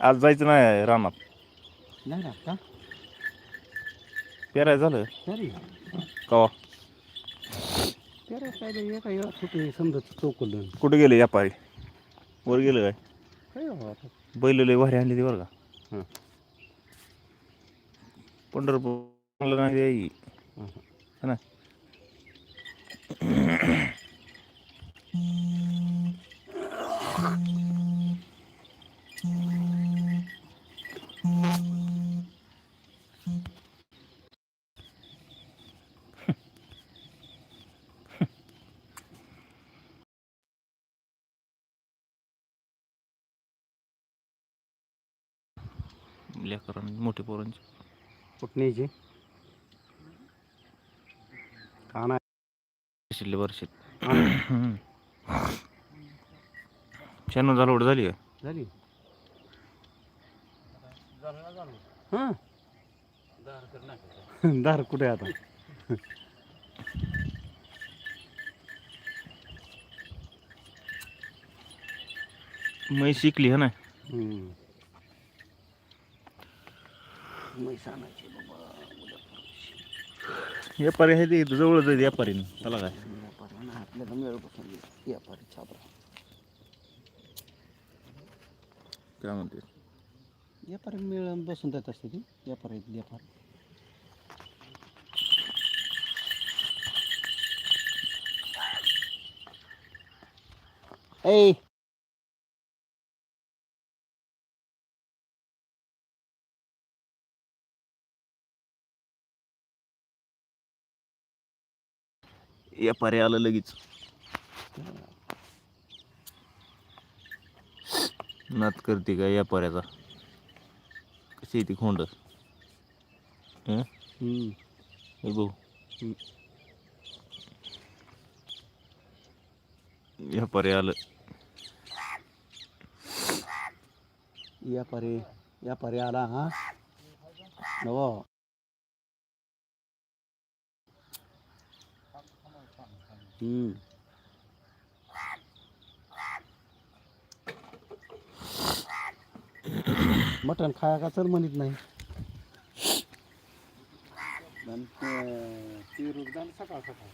आज जायचं नाही रानात. नाही ना का? पेराय झालं? तरी. कवा? काय एका कुठे समजत चौकलं. कुठे गेले व्यापारी वर गेलं काय? काय बाबा आता? बैल लय भारी आणली ती बरं का? हं. पंढरपूर नाही द्यायची हं. है ना? लेकरांनी मोठे पोरांचे. कुठं न्यायची का नाही? शिल्ले वर्षात शहाण्णव झालं एवढं झाली का झाली. हां. दार कुठे आहे आता? मै शिकली है ना? हम्म. म्हैस आणायची बाबा उद्या. व्यापारी आहे ते जवळच आहे व्यापारी त्याला काय. व्यापारी ना आपल्याला मिळत बसून व्यापारी छापरा. काय म्हणते? व्यापारी मिळून बसून देत असते ती. व्यापारी आहेत व्यापारी ए व्यापारी आलं लगेच. नात करते काय व्यापाऱ्याचा? कशी आहे ती खोंड? भाऊ. व्यापारी आलं. व्यापारी व्यापारी आला हा? नवा. हम्म. मटण खाया का चल म्हणत नाही. पिरूज झालं सकाळ सकाळ.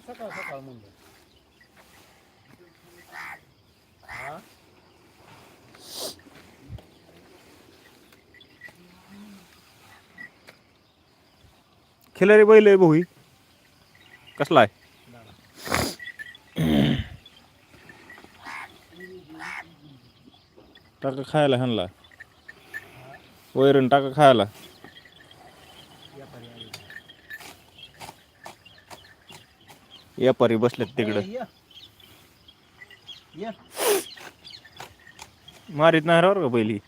सकाळ सकाळ म्हणलं. हा? खिलारी बैल आहे भाऊ. कसला आहे? टाका खायला ह्यांना वैरण टाका खायला. व्यापारी बसलेत तिकडं. मारीत नाही रावर का पहिली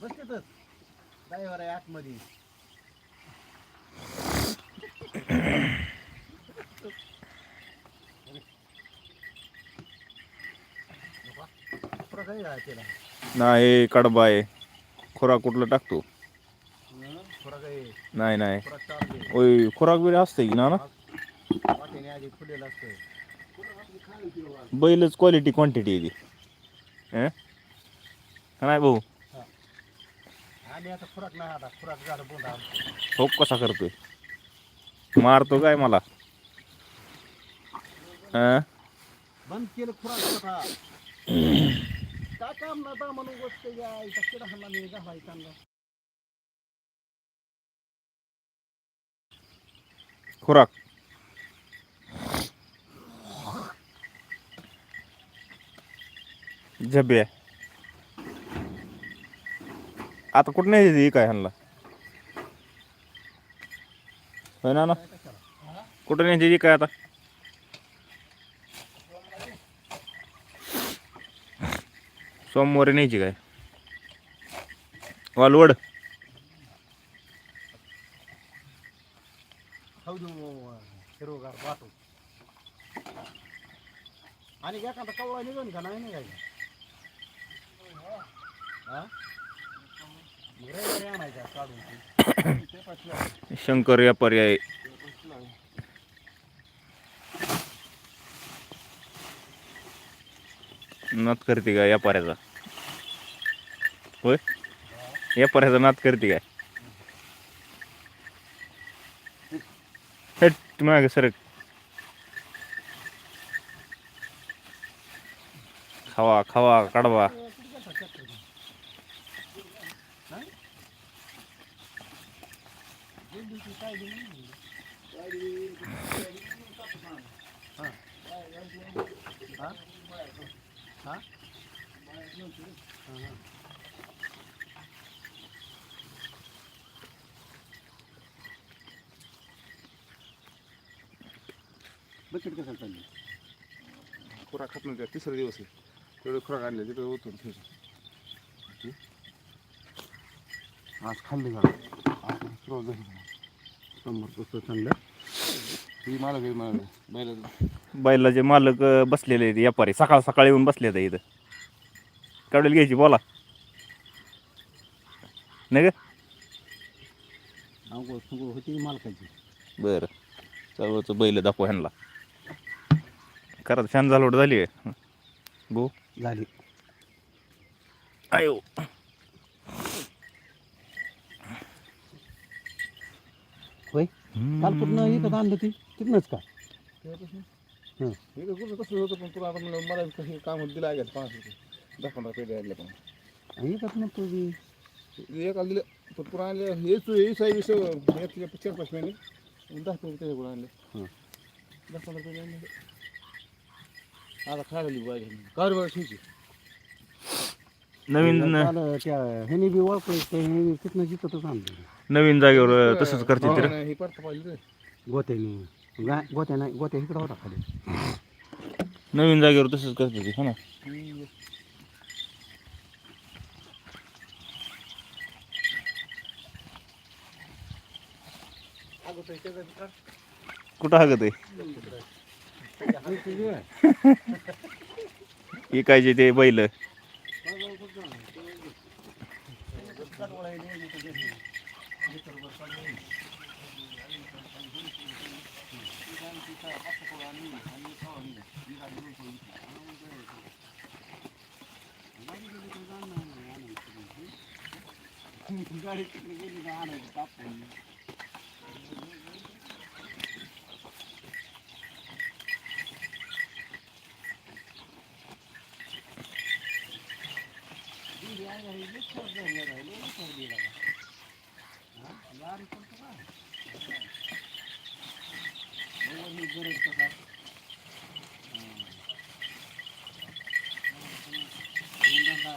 बस तिथंच त्याला नाही कडबा आहे. खुराक कुठलं टाकतो? नाही नाही. ओय खुराक बिराक असते की ना ना? बैलच क्वालिटी क्वांटिटी आहे ती. हं? नाही भाऊ आणि आता खुराक नाही आता खुराक झालं बोंड. हो कसा करतोय? मारतो काय मला? हं? बंद केलं खुराक आता. काय काम ना दा म्हणून गोष्ट या इथं किडा हल्ला मी घालाय चांगला खुराक. झब्या आता कुठं नाही काय ह्यांना? होय ना ना? कुठं नाही काय आता? सोमवारी न्यायची काय? वालवड. खाऊ देऊ आणि एखादा कवळा निघून का नाही निघायला हा मग रविवारी आणायचा काढून ते पाचवी शंकर या पर्याय. नात करते का व्यापाऱ्याचा होय? व्यापाऱ्याचा नात करते काय? हेट माग सरक. खावा खावा काढवा. बकेट कसं चालली खुराक खात नव्हत्या तिसरा दिवस आहे. तेवढे खुराक आणले तिथे उतरून ठेवतो. आज खाल्ली झाली शंभर पुस्तक चांगलं ही मला काही मला बैला बैलाचे. मालक बसलेले आहेत. व्यापारी. सकाळ सकाळी येऊन बसले आहेत. इथं काढून घ्यायची बोला. नाही का? अंघोळ सुंघोळ होती मालकाची. बरं. सर्वच बैल दाखव ह्यांना. करत फॅन झालोट झाली आहे. गो झाली. आयो. होय? काल कुठनं एकच आणलं ती? तिथनंच का? हं. हे कुठं तसं होतं पण तुला आता म्हणलं मला काही काम दिलं आहे का? पाच रुपये दहा पंधरा पेढे आणले पण आणि एकच म्हणतो की एकाला दिलं पण तुला आणले हेच हेच आहे विषय एक चार पाच महिने आणि दहा पेढे त्याच्याकडून आणले. हं. दहा पंधरा पेढे आणले. आता खायला लिहू पाहिजे कार बरं ठीक आहे नवीन काल त्या ह्याने बी ओळखलं त्या ह्याने तिथनं जिथतच आणलं. नवीन जागेवर तसंच करते हो, तर नाही, हे परत पाहिजे गोत्याने गा गोत्या नाही गोत्या इकडं होता खाली. नवीन जागेवर तसंच करते ते हो ना? कुठं हागत आहे इकायचे ते बैल? गाडी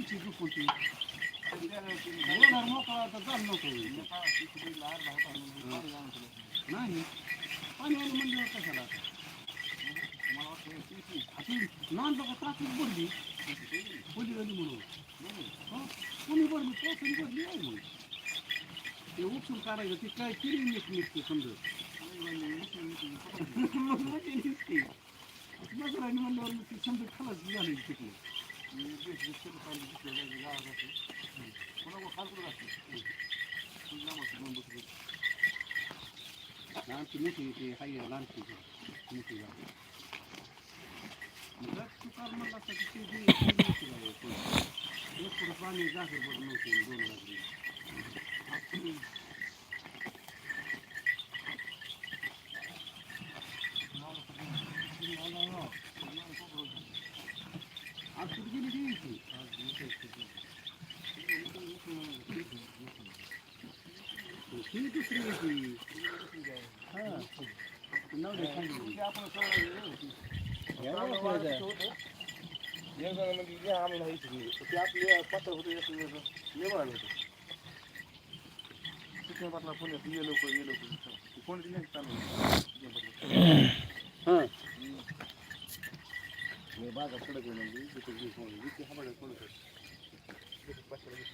आमची न्यायची चुकूची मोकळा तर जाण नको नाही पाणी आलं म्हणजे कशाला लहान लोक त्रास पडली पडली झाली म्हणून हो, कोणी पडली कोणी पडली आहे मग ते उपसून काढायचं ते काय केली नीट निघते समजत मग म्हणजे निघते नजराने म्हणल्यावर मग ती समजत खलास झाली तिकडे. लहानची मोठी ते हाय लहानची मोठी गाव जर तुकार म्हणला असता की ते बी- ते बी मोठी गाव आहे पण एक पुढं पाणी जागर बरं नव्हते दोन लागले आज कुठे गेली ती ती दुसरी होती हा नाव दे सांगितलं. यायला वाटलं जाय. एक जण म्हणजे जे आम्ही नाही इथे. ते आपले पात्र होते एक जण लय म्हणाले होते. शिक्षण पुण्यात ये लोक ये लोक कोणी दिले चालू हा. हे बागा कडक आहे म्हणजे जिथे जी कोण जिथे हबडे पडत आहे. जिथे पाचशे रुपये.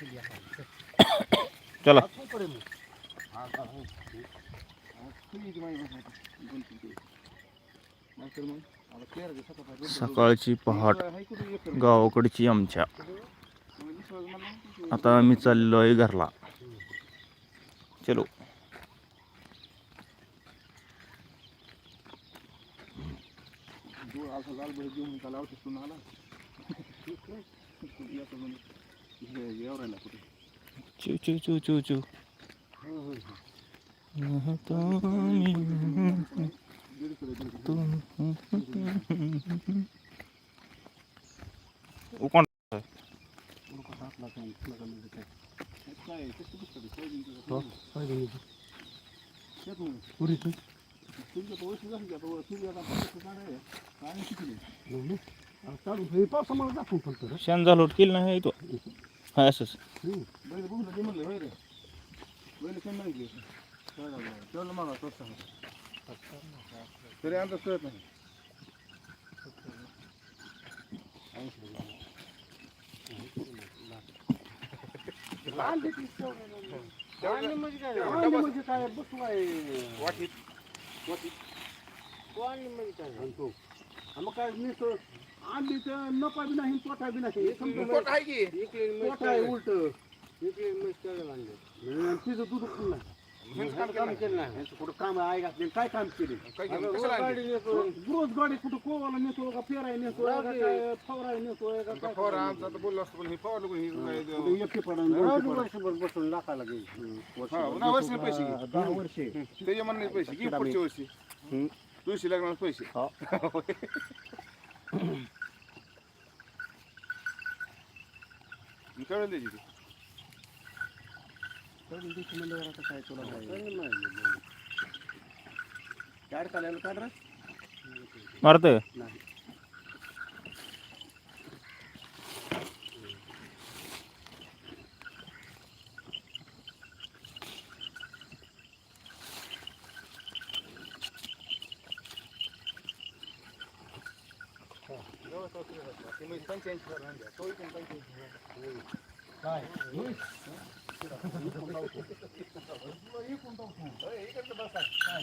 चला आज काय करेल मग? हा, हा, हो. हा, तुम्ही इथे माहिती नका. दोन तीन दिवस. नाहीतर मग आता तेरा दिवसात आता दोन- चला. सकाळची पहाट गावाकडची आमच्या. आता आम्ही चाललो आहे घरला. चलो. घेऊन झाली शिकले नाही, नाही. आता चालू हे पावसामुळे दाखवून. शेण झालोट केलं नाही तो हा असंच तरी आमचा कळत नाही म्हणजे काय? म्हणजे? बसू आहे. मग काय नुसतं अंडी तर नफा बी नाही तोटा बी नाही पोट आहे की तोटा आहे उलट तिचं दूध पण नाही ह्यांचं काम केलं नाही. यांचं कुठं काम आहे घातले काय काम केले? काय केलं? कशाला आणली? रोज गाडी कुठं कोवाला नेतो का फेराय नेतो का काय फवराय नेतो का आता काय फवारा आमचा आता बोललो असतो पण हे फवारलं कोणी? हे. एकटे पडा आणि दोनशे पडा. वर्षभर बसून लाखाला गेली. हा, उन्हा वर्षाला पैसे घे. दहा वर्षे. त्याच्या म्हणणे पैसे घे पुढच्या वर्षी. हम्म. तुळशी लागणार पैसे. हो. मी द्यायची ती करून देशी म्हणल्यावर आता काय तुला काय काय काढायला काढ रे मारतोय नाही काय